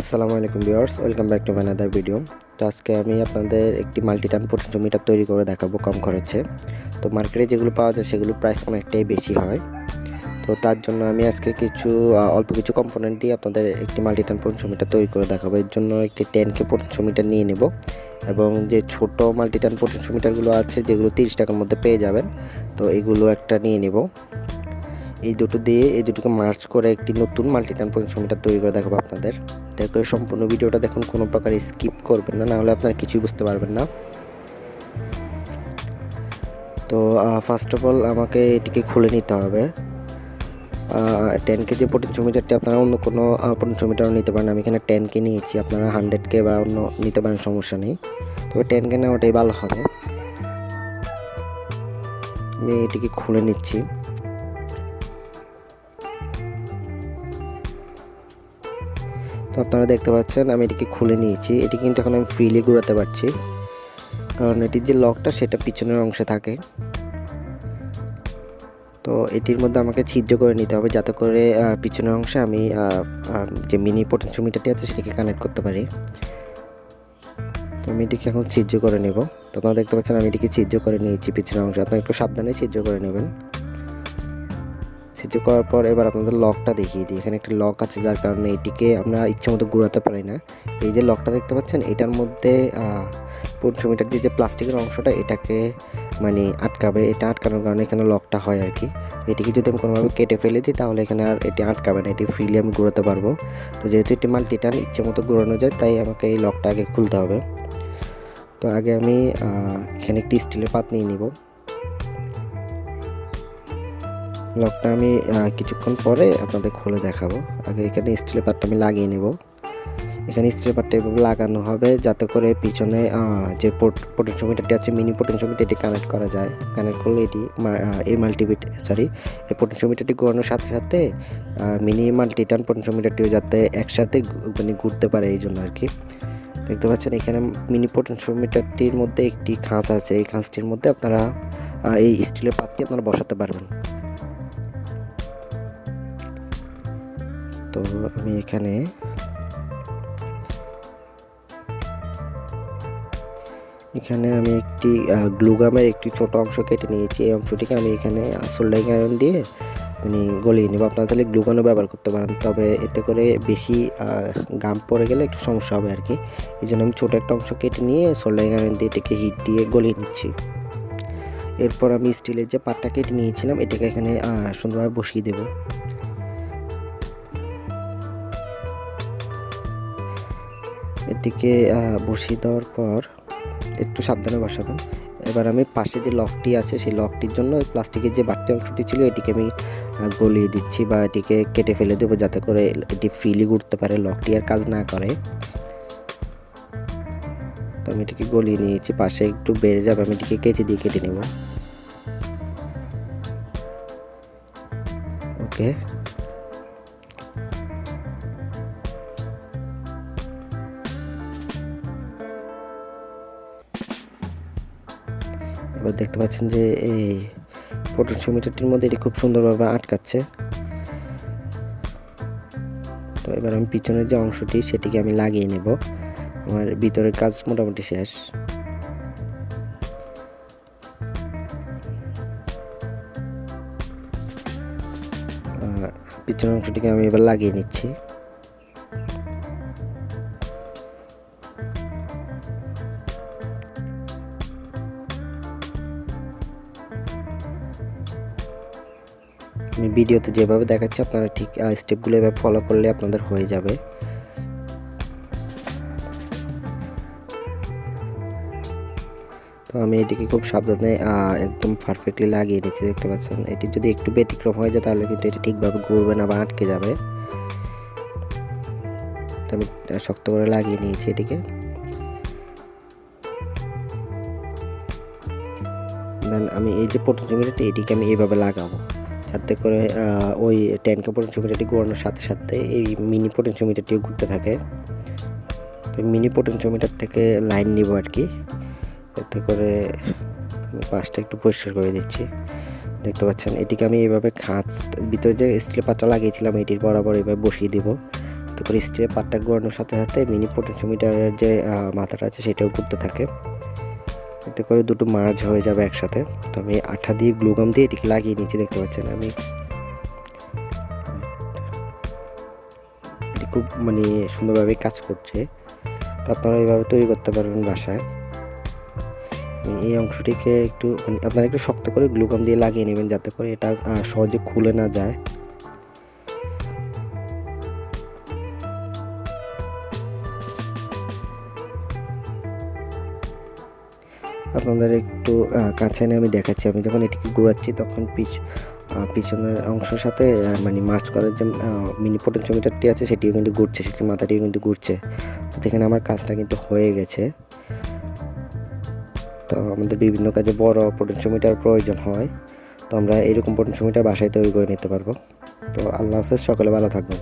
আসসালামু আলাইকুম viewers, welcome back to my other video তো আজকে আমি আপনাদের একটি মাল্টিটান পোটেনশিওমিটার তৈরি করে দেখাবো কম খরচে। তো মার্কেটে যেগুলো পাওয়া যায় সেগুলো প্রাইস অনেকটাই বেশি হয়। তো তার জন্য আমি আজকে কিছু অল্প কিছু কম্পোনেন্ট দিয়ে আপনাদের একটি মাল্টিটান পোটেনশিওমিটার তৈরি করে দেখাবো। এর জন্য একটি টেন কে পোটেনশিওমিটার নিয়ে নেব। এবং যে ছোট মাল্টিটান পোটেনশিওমিটারগুলো আছে, যেগুলো তিরিশ টাকার মধ্যে পেয়ে যাবেন, তো এগুলো একটা নিয়ে নেব। এই দুটো দিয়ে, এই দুটোকে মার্চ করে একটি নতুন মাল্টিটান পোটেনশিওমিটার তৈরি করে দেখাবো আপনাদের। দেখো এই সম্পূর্ণ ভিডিওটা দেখুন, কোনো প্রকার স্কিপ করবেন না, নাহলে আপনারা কিছুই বুঝতে পারবেন না। তো ফার্স্ট অফ অল আমাকে এটিকে খুলে নিতে হবে। টেন কেজি পোটেনশিওমিটারটি আপনারা অন্য কোনো পোটেনশিওমিটারও নিতে পারেন, আমি এখানে টেন কে নিয়েছি, আপনারা হান্ড্রেড কে বা অন্য নিতে পারেন, সমস্যা নেই। তবে টেন কে নেওয়াটাই ভালো হবে। আমি এটিকে খুলে নিচ্ছি। তো আপনারা দেখতে পাচ্ছেন, আমি এটিকে খুলে নিয়েছি। এটি কিন্তু এখন আমি ফ্রিলি ঘোরাতে পারছি। কারণ এটির যে লকটা সেটা পিছনের অংশে থাকে। তো এটির মধ্যে আমাকে ছিদ্র করে নিতে হবে, যাতে করে পিছনের অংশে আমি যে মিনি পোটেনশিওমিটারটি আছে, সেটিকে কানেক্ট করতে পারি। তো আমি এটিকে এখন ছিদ্র করে নেব। তো আপনারা দেখতে পাচ্ছেন, আমি এটিকে ছিদ্র করে নিয়েছি পিছনের অংশে। আপনারা একটু সাবধানে ছিদ্র করে নেবেন। ছিদ্র করার পর এবার আপনাদের লকটা দেখিয়ে দিই। এখানে একটা লক আছে যার কারণে এটিকে আমরা ইচ্ছে মতো ঘোরাতে পারি না। এই যে লকটা দেখতে পাচ্ছেন, এটার মধ্যে পনেরোশো মিটার দিয়ে যে প্লাস্টিকের অংশটা, এটাকে মানে আটকাবে। এটা আটকানোর কারণে এখানে লকটা হয় আর কি। এটিকে যদি আমি কোনোভাবে কেটে ফেলে দিই, তাহলে এখানে আর এটি আটকাবে না। এটি ফ্রিলি আমি ঘোরাতে পারব। তো যেহেতু এটি মাল্টিটান ইচ্ছে মতো ঘোরানো যায়, তাই আমাকে এই লকটা আগে খুলতে হবে। তো আগে আমি এখানে একটি স্টিলের পাত নিয়ে নিব। লকটা আমি কিছুক্ষণ পরে আপনাদের খুলে দেখাবো। আগে এখানে স্টিলের পাতটা আমি লাগিয়ে নেব। এখানে স্টিলের পাতটা এভাবে লাগানো হবে যাতে করে পিছনে যে পোটেনশিওমিটারটি আছে, মিনি পোটেনশিওমিটার এটি কানেক্ট করা যায়। কানেক্ট করলে এটি এই মাল্টিমিট সরি এই পোটেনশিওমিটারটি ঘোরানোর সাথে সাথে মিনি মাল্টিটান পোটেনশিওমিটারটিও যাতে একসাথে মানে ঘুরতে পারে এই জন্য আর কি দেখতে পাচ্ছেন এখানে মিনি পোটেনশিওমিটারটির মধ্যে একটি খাঁজ আছে। এই খাঁজটির মধ্যে আপনারা এই স্টিলের পাতটি আপনারা বসাতে পারবেন। তো আমি এখানে এখানে আমি একটি গ্লুগামের একটি ছোট অংশ কেটে নিয়েছি। এই অংশটিকে আমি এখানে সোল্ডারিং আয়রন দিয়ে মানে গলিয়ে নেব। আপনারা তাহলে গ্লুগানও ব্যবহার করতে পারেন, তবে এতে করে বেশি গাম পড়ে গেলে একটু সমস্যা হবে আর কি। এই জন্য আমি ছোটো একটা অংশ কেটে নিয়ে সোল্ডারিং আয়রন দিয়ে এটাকে হিট দিয়ে গলিয়ে নিচ্ছি। এরপর আমি স্টিলের যে পাটটা কেটে নিয়েছিলাম, এটাকে এখানে সুন্দরভাবে বসিয়ে দেবো। এটিকে বসিয়ে দেওয়ার পর একটু সাবধানে বসাবেন। এবার আমি পাশে যে লকটি আছে, সেই লকটির জন্য ওই প্লাস্টিকের যে বাড়তি অংশটি ছিল, এটিকে আমি গলিয়ে দিচ্ছি বা এটিকে কেটে ফেলে দেবো যাতে করে এটি ফ্রিলি ঘুরতে পারে, লকটি আর কাজ না করে। তো আমি এটিকে গলিয়ে নিয়েছি, পাশে একটু বেড়ে যাবে, আমি এটিকে কেচি দিয়ে কেটে নেব। ওকে। এবার দেখতে পাচ্ছেন যে এই পোটেনশিওমিটারটির মধ্যে এটি খুব সুন্দরভাবে আটকাচ্ছে। তো এবার আমি পিছনের যে অংশটি, সেটিকে আমি লাগিয়ে নেব। আমার ভিতরের কাজ মোটামুটি শেষ। পিছনের অংশটিকে আমি এবার লাগিয়ে নিচ্ছি। আমি ভিডিওতে যেভাবে দেখাচ্ছি, আপনারা ঠিক স্টেপগুলো এভাবে ফলো করলে আপনাদের হয়ে যাবে। তো আমি এটিকে খুব সাবধানে একদম পারফেক্টলি লাগিয়ে নিচ্ছি, দেখতে পাচ্ছেন? এটি যদি একটু ব্যতিক্রম হয়ে যায়, তাহলে কিন্তু এটি ঠিকভাবে ঘুরবে না বা আটকে যাবে। তো আমি শক্ত করে লাগিয়ে নিয়েছি এটিকে। দেন আমি এই যে পোটেনশিওমিটারটি এটিকে আমি এইভাবে লাগাবো। যাতে করে ওই ট্যাঙ্কে পোটেনশিওমিটারটি ঘোরানোর সাথে সাথে এই মিনি পোটেনশিওমিটারটিও ঘুরতে থাকে। তো মিনি পোটেনশিওমিটার থেকে লাইন নিব আর কি। এতে করে পাশটা একটু পরিষ্কার করে দিচ্ছি। দেখতে পাচ্ছেন, এটিকে আমি এইভাবে খাঁচ ভিতরে যে স্টিলের পাত্র লাগিয়েছিলাম, এটির বরাবর এইভাবে বসিয়ে দিব। যাতে করে স্টিলের পাটটা ঘোরানোর সাথে সাথে মিনি পোটেনশিওমিটারের যে মাথাটা আছে, সেটাও ঘুরতে থাকে। এতে করে দুটো মার্জ হয়ে যাবে একসাথে। তো আমি আঠা দিয়ে গ্লুগাম দিয়ে এটিকে লাগিয়ে নিচ্ছি দেখতে পাচ্ছেন আমি। এটি খুব মানে সুন্দরভাবে কাজ করছে। তো আপনারা এইভাবে তৈরি করতে পারবেন বাসায়। এই অংশটিকে একটু মানে আপনারা একটু শক্ত করে গ্লুগাম দিয়ে লাগিয়ে নেবেন, যাতে করে এটা সহজে খুলে না যায়। আপনাদের একটু কাছে এনে আমি দেখাচ্ছি। আমি যখন এটিকে ঘোরাচ্ছি, তখন পিছ পিছনের অংশের সাথে মানে মার্চ করার যে মিনি পোটেনশিওমিটারটি আছে, সেটিও কিন্তু ঘুরছে, সেটির মাথাটিও কিন্তু ঘুরছে। তো দেখেন, আমার কাজটা কিন্তু হয়ে গেছে। তো আমাদের বিভিন্ন কাজে বড় পোটেনশিওমিটার প্রয়োজন হয়। তো আমরা এরকম পোটেনশিওমিটার বাসায় তৈরি করে নিতে পারব। তো আল্লাহ হাফেজ, সকলে ভালো থাকবেন।